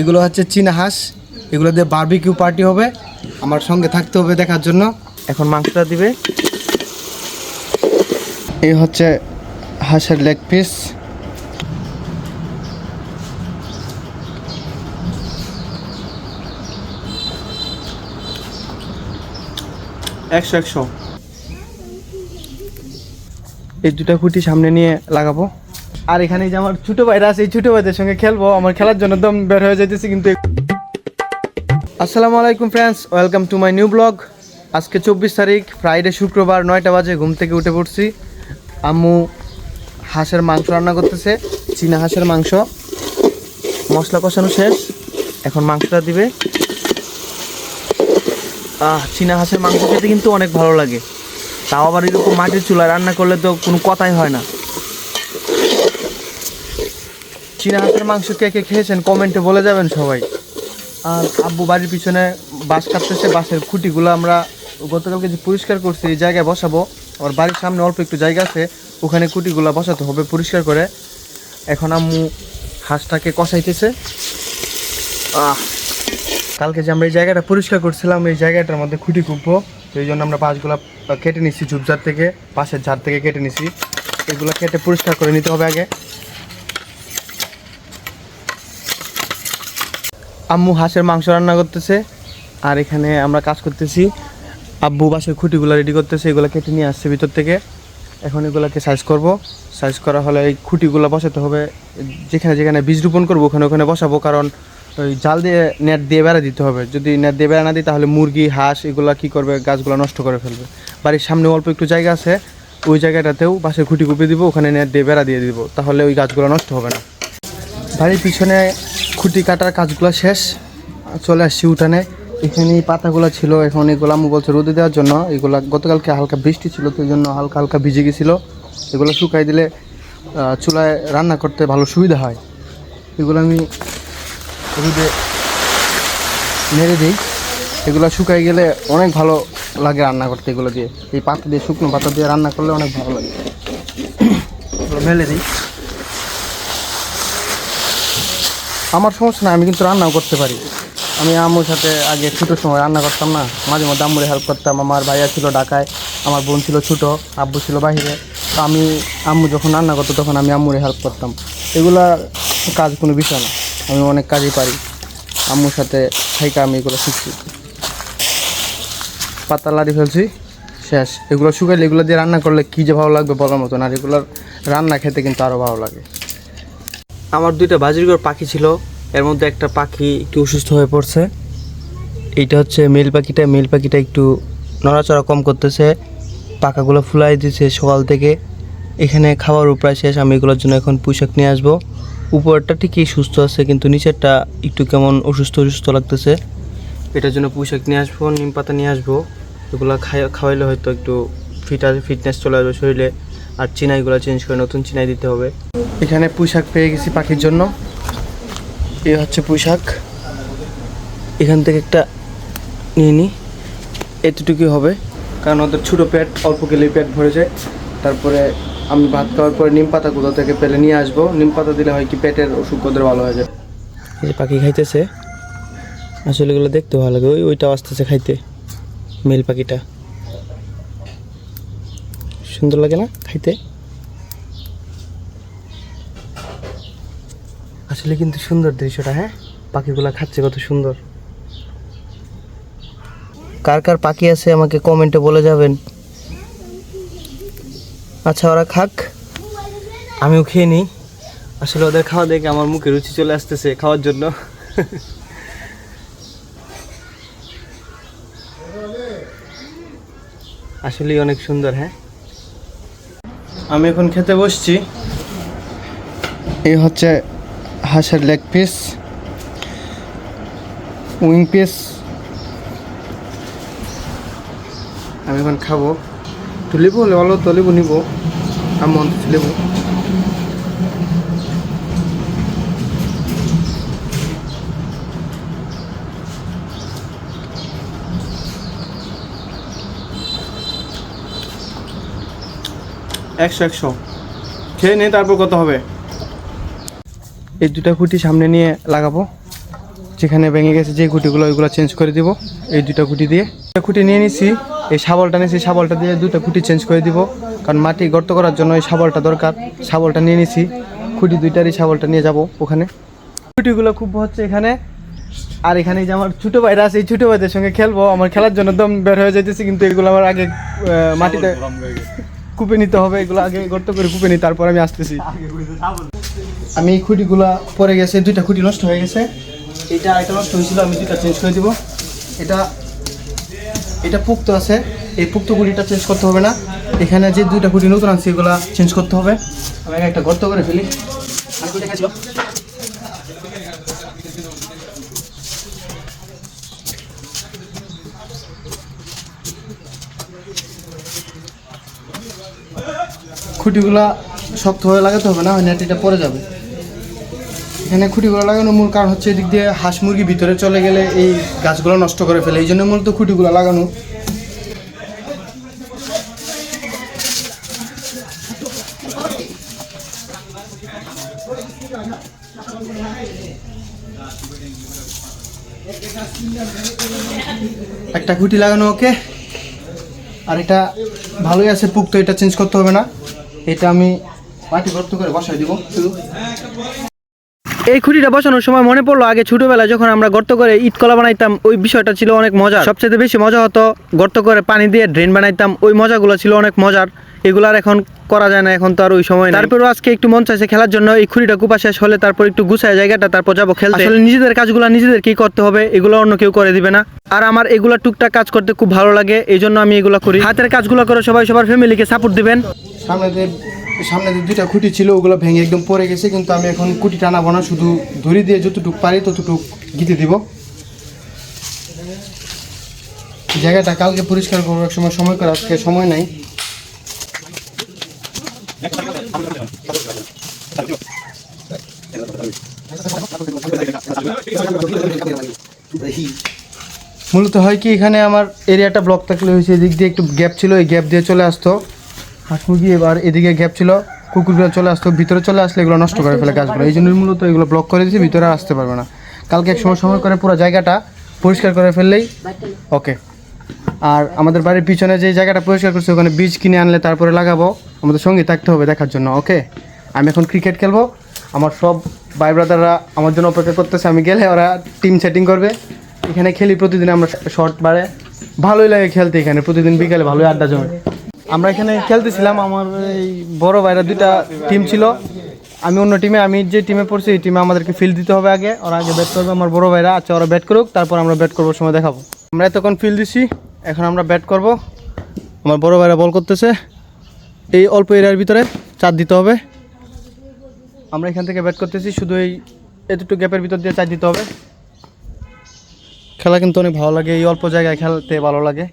এগুলো হচ্ছে চীনা হাঁস। এগুলো দিয়ে বারবিকিউ পার্টি হবে। আমার সঙ্গে থাকতে হবে দেখার জন্য। এখন মাংসটা দিবে। এই হচ্ছে হাঁসের লেগ পিস একশো একশো। এই দুটা খুঁটি সামনে নিয়ে লাগাবো। আর এখানে যে আমার ছোট ভাইরা আছে, এই ছোট ভাইদের সঙ্গে খেলব। আমার খেলার জন্য দম বের হয়ে যাইতেছি, কিন্তু আসসালামু আলাইকুম friends welcome to my new blog আজকে চব্বিশ তারিখ ফ্রাইডে শুক্রবার, নয়টা বাজে, ঘুম থেকে উঠে পড়ছি। আম্মু হাঁসের মাংস রান্না করতেছে, চীনা হাঁসের মাংস। মশলা কষানো শেষ, এখন মাংসটা দিবে। আহ, চীনা হাঁসের মাংস খেতে কিন্তু অনেক ভালো লাগে। তাও আবার এরকম মাটির চুলা রান্না করলে তো কোনো কথাই হয় না। চীনা হাঁসের মাংস কে কে খেয়েছেন কমেন্টে বলে যাবেন সবাই। আর আব্বু বাড়ির পিছনে বাঁশ কাটতেছে, বাঁশের খুঁটিগুলো আমরা গতকালকে যে পরিষ্কার করছি, এই জায়গায় বসাবো। আমার বাড়ির সামনে অল্প একটু জায়গা আছে, ওখানে খুঁটিগুলো বসাতে হবে পরিষ্কার করে। এখন আম্মু হাঁসটাকে কষাইতেছে। আহ! কালকে যে আমরা এই জায়গাটা পরিষ্কার করছিলাম, এই জায়গাটার মধ্যে খুঁটি কুপবো। এই জন্য আমরা বাঁশগুলো কেটে নিচ্ছি ঝুপঝাড় থেকে পাশের ঝাড় থেকে কেটে নিচ্ছি এগুলো কেটে পরিষ্কার করে নিতে হবে আগে। আম্মু হাঁসের মাংস রান্না করতেছে। আর এখানে আমরা কাজ করতেছি। আব্বু বাসের খুঁটিগুলো রেডি করতেছে, এগুলো কেটে নিয়ে আসছে ভিতর থেকে। এখন এগুলোকে সাইজ করব। সাইজ করা হলে এই খুঁটিগুলো বসাতে হবে। যেখানে যেখানে বীজ রোপণ করব, ওখানে ওখানে বসাবো। কারণ ওই জাল দিয়ে নেট দিয়ে বেড়া দিতে হবে। যদি নেট দিয়ে বেড়া না দিই, তাহলে মুরগি, হাঁস এগুলো কী করবে? গাছগুলো নষ্ট করে ফেলবে। বাড়ির সামনে অল্প একটু জায়গা আছে। ওই জায়গাটাতেও বাসের খুঁটি কুপিয়ে দিব, ওখানে নেট দিয়ে বেড়া দিয়ে দিব। তাহলে ওই গাছগুলো নষ্ট হবে না। বাড়ির পিছনে খুঁটি কাটার কাজগুলো শেষ। চলে আসছি উঠানে। এখানে পাতাগুলো ছিল, এখন এগুলো আমি বলছে রোদে দেওয়ার জন্য। এগুলো গতকালকে হালকা বৃষ্টি ছিল, তো জন্য হালকা হালকা ভিজে গেছিল। এগুলো শুকাই দিলে চুলায় রান্না করতে ভালো সুবিধা হয়। এগুলো আমি রোদে মেরে দিই। এগুলো শুকাই গেলে অনেক ভালো লাগে রান্না করতে এগুলো দিয়ে। এই পাতা দিয়ে, শুকনো পাতা দিয়ে রান্না করলে অনেক ভালো লাগে। এগুলো মেলে দিই। আমার সমস্যা না, আমি কিন্তু রান্নাও করতে পারি। আমি আম্মুর সাথে আগে ছোটোর সময় রান্না করতাম না, মাঝে মধ্যে আম্মুরে হেল্প করতাম। আমার ভাইয়া ছিল ঢাকায়, আমার বোন ছিল ছোটো, আব্বু ছিল বাইরে তো আমি, আম্মু যখন রান্না করতো তখন আমি আম্মুরে হেল্প করতাম। এগুলা কাজ কোনো বিষয় না, আমি অনেক কাজই পারি। আম্মুর সাথে থাইকা আমি এগুলো শিখছি। পাতা লাড়ি ফেলছি, শেষ। এগুলো শুকাইলে এগুলো দিয়ে রান্না করলে কী যে ভালো লাগবে বলার মতন আর এগুলোর রান্না খেতে কিন্তু আরও ভালো লাগে। আমার দুইটা বাজিরগর পাখি ছিল। এর মধ্যে একটা পাখি একটু অসুস্থ হয়ে পড়ছে। এইটা হচ্ছে মেল পাখিটা। মেল পাখিটা একটু নড়াচড়া কম করতেছে। পাখাগুলো ফুলাই দিয়েছে সকাল থেকে। এখানে খাওয়ার প্রায় শেষ। আমি এগুলোর জন্য এখন পোশাক নিয়ে আসব। উপরটা ঠিকই সুস্থ আছে, কিন্তু নিচেরটা একটু কেমন অসুস্থ অসুস্থ লাগতেছে। এটার জন্য পোশাক নিয়ে আসব, নিম পাতা নিয়ে আসব। এগুলো খাই খাওয়াইলে হয়তো একটু ফিট ফিটনেস চলে আসবে শরীরে। আর চিনাইগুলো চেঞ্জ করে নতুন চিনাই দিতে হবে। এখানে পোশাক পেয়ে গেছি পাখির জন্য। এ হচ্ছে পোশাক এখান থেকে একটা নিয়ে নিই এতটুকুই হবে। কারণ ওদের ছোটো পেট অল্প গেলেই পেট ভরে যায়। তারপরে আমি ভাত খাওয়ার পরে নিম পাতা কোথাও থেকে পেলে নিয়ে আসব। নিম পাতা দিলে হয় কি পেটের অসুখ ওদের ভালো হয়ে যায়। এই যে পাখি খাইতেছে। আসলে এগুলো দেখতে ভালো লাগে। ওই ওইটাও আসতেছে খাইতে। মেল পাখিটা। সুন্দর লাগে না খাইতে? আসলে কিন্তু সুন্দর দৃশ্যটা হ্যাঁ? পাখিগুলো খাচ্ছে কত সুন্দর। কার কার পাখি আছে আমাকে কমেন্টে বলে যাবেন। আচ্ছা ওরা খাক। আমিও খেয়ে নিই। আসলে ওদের খাওয়া দেখে আমার মুখে রুচি চলে আসতেছে খাওয়ার জন্য। আসলেই অনেক সুন্দর হ্যাঁ? আমি এখন খেতে বসছি। এই হচ্ছে হাঁসের লেগ পিস উইং পিস আমি এখন খাব। তুলিব লেবু হলে ভালো তুলিব নিব। আমি অন্তত একশো একশো। খেয়ে নিয়ে তারপর কত হবে? এই দুটা খুঁটি সামনে নিয়ে লাগাবো, যেখানে ভেঙে গেছে যে খুঁটিগুলো, ওইগুলো চেঞ্জ করে দিব। এই দুটা খুঁটি দিয়ে দুটা খুঁটি নিয়ে নিছি, এই শাবলটা নিয়েছি শাবলটা দিয়ে দুটা খুঁটি চেঞ্জ করে দিব। কারণ মাটি গর্ত করার জন্য এই শাবলটা দরকার। শাবলটা নিয়ে নিছি, খুঁটি দুইটারই শাবলটা নিয়ে যাব ওখানে। খুঁটিগুলো খুব হচ্ছে এখানে। আর এখানে যে আমার ছোটো ভাইরা আছে, এই ছোটো ভাইদের সঙ্গে খেলব। আমার খেলার জন্য দম বের হয়ে যাইতেছে, কিন্তু এগুলো আমার আগে মাটিতে কুপে নিতে হবে, এগুলো আগে গর্ত করে কুপে নিই, তারপর আমি আসতেছি। আমি এই খুঁটিগুলা পরে গেছে, দুইটা খুঁটি নষ্ট হয়ে গেছে। এটা এটা নষ্ট হয়েছিল, আমি দুইটা চেঞ্জ করে দিব। এটা এটা পুক্ত আছে, এই পুক্ত খুঁটিটা চেঞ্জ করতে হবে না। এখানে যে দুইটা খুঁটি নতুন আছে এগুলা চেঞ্জ করতে হবে। আমি একটা গর্ত করে ফেলি। আর খুঁটিগুলা শক্ত হয়ে লাগাতে হবে না হয় নেটিটা পরে যাবে। এখানে খুঁটিগুলো লাগানোর মূল কারণ হচ্ছে এদিক দিয়ে হাঁস মুরগি ভিতরে চলে গেলে এই গাছগুলো নষ্ট করে ফেলে, এই জন্য মূলত খুঁটিগুলো লাগানো। একটা খুঁটি লাগানো, ওকে। আর এটা ভালোই আছে, পুক্ত, এটা চেঞ্জ করতে হবে না। এটা আমি মাটি গর্ত করে বসাই দিব, শুধু। এই খুঁটিটা বসানোর সময় মনে পড়ল, আগে ছোটবেলায় যখন আমরা গর্ত করে ইট কলা বানাইতাম, ওই বিষয়টা ছিল অনেক মজার। সবচেয়ে বেশি মজা হতো গর্ত করে পানি দিয়ে ড্রেন বানাইতাম, ওই মজাগুলো ছিল অনেক মজার। এগুলো আর এখন করা যায় না, এখন তো আর ওই সময়। তারপরেও আজকে একটু মন চাইছে খেলার জন্য, এই খুঁড়িটা কুপা শেষ হলে তারপর একটু গুছায় জায়গাটা, তারপর যাব খেলতে। আসলে নিজেদের কাজগুলো নিজেদেরকেই করতে হবে, এগুলো অন্য কেউ করে দিবে না। আর আমার এগুলা টুকটাক কাজ করতে খুব ভালো লাগে এই জন্য আমি এগুলো করি। হাতের কাজগুলো করে, সবাই সবার ফ্যামিলিকে সাপোর্ট দিবেন। সামনে দিয়ে সামনে দিয়ে দুইটা খুঁটি ছিল, ওগুলো ভেঙে একদম পড়ে গেছে, কিন্তু আমি এখন খুঁটি টানাবো না শুধু ধরি দিয়ে যতটুকু পারি ততটুকু গিতে দিব। জায়গাটা কালকে পরিষ্কার এক সময় সময় করে আজকে সময় নাই। মূলত হয় কি, এখানে আমার এরিয়াটা ব্লক থাকলে হয়েছে, এদিক দিয়ে একটু গ্যাপ ছিল, এই গ্যাপ দিয়ে চলে আসতো। হাঁস মুরগি এবার এদিকে গ্যাপ ছিল, কুকুরগুলো চলে আসতো, ভিতরে চলে আসলে এগুলো নষ্ট করে ফেলে গাছগুলো। এই জন্য মূলত এগুলো ব্লক করে দিয়েছি, ভিতরে আসতে পারবে না। কালকে এক সময় সময় করে পুরো জায়গাটা পরিষ্কার করে ফেললেই ওকে আর আমাদের বাড়ির পিছনে যে জায়গাটা পরিষ্কার করছে, ওখানে বীজ কিনে আনলে তারপরে লাগাবো। আমাদের সঙ্গে থাকতে হবে দেখার জন্য ওকে আমি এখন ক্রিকেট খেলব। আমার সব ভাই ব্রাদাররা আমার জন্য অপেক্ষা করতেছে, আমি গেলে ওরা টিম সেটিং করবে। এখানে খেলি প্রতিদিন আমরা শর্ট বারে। ভালোই লাগে খেলতে এখানে, প্রতিদিন বিকালে ভালোই আড্ডা জমে। আমরা এখানে খেলতেছিলাম, আমার এই বড় ভাইরা দুইটা টিম ছিল। আমি অন্য টিমে আমি যে টিমে পড়ছি, এই টিমে আমাদেরকে ফিল্ড দিতে হবে আগে, ওরা আগে ব্যাট করবে। আমার বড় ভাইরা আচ্ছা ওরা ব্যাট করুক, তারপর আমরা ব্যাট করবার সময় দেখাবো। আমরা এতক্ষণ ফিল্ড দিছি, এখন আমরা ব্যাট করব। আমার বড় ভাইরা বল করতেছে। এই অল্প এরিয়ার ভিতরে চার দিতে হবে। আমরা এখান থেকে ব্যাট করতেছি, শুধু এই এতটুকু গ্যাপের ভিতর দিয়ে চার দিতে হবে। খেলা কিন্তু অনেক ভালো লাগে, এই অল্প জায়গায় খেলতে ভালো লাগে।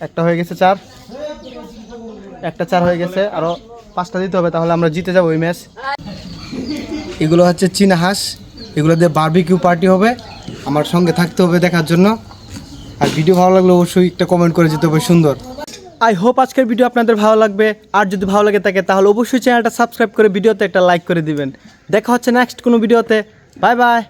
একটা হয়ে গেছে চার। একটা চার হয়ে গেছে। আরও পাঁচটা দিতে হবে, তাহলে আমরা জিতে যাব ওই ম্যাচ। এগুলো হচ্ছে চীনা হাঁস। এগুলো দিয়ে বারবিকিউ পার্টি হবে। আমার সঙ্গে থাকতে হবে দেখার জন্য। আর ভিডিও ভালো লাগলে অবশ্যই একটা কমেন্ট করে যেতে হবে, সুন্দর। আই হোপ আজকের ভিডিও আপনাদের ভালো লাগবে। আর যদি ভালো লাগে থাকে, তাহলে অবশ্যই চ্যানেলটা সাবস্ক্রাইব করে ভিডিওতে একটা লাইক করে দিবেন। দেখা হচ্ছে নেক্সট কোনো ভিডিওতে বাই বাই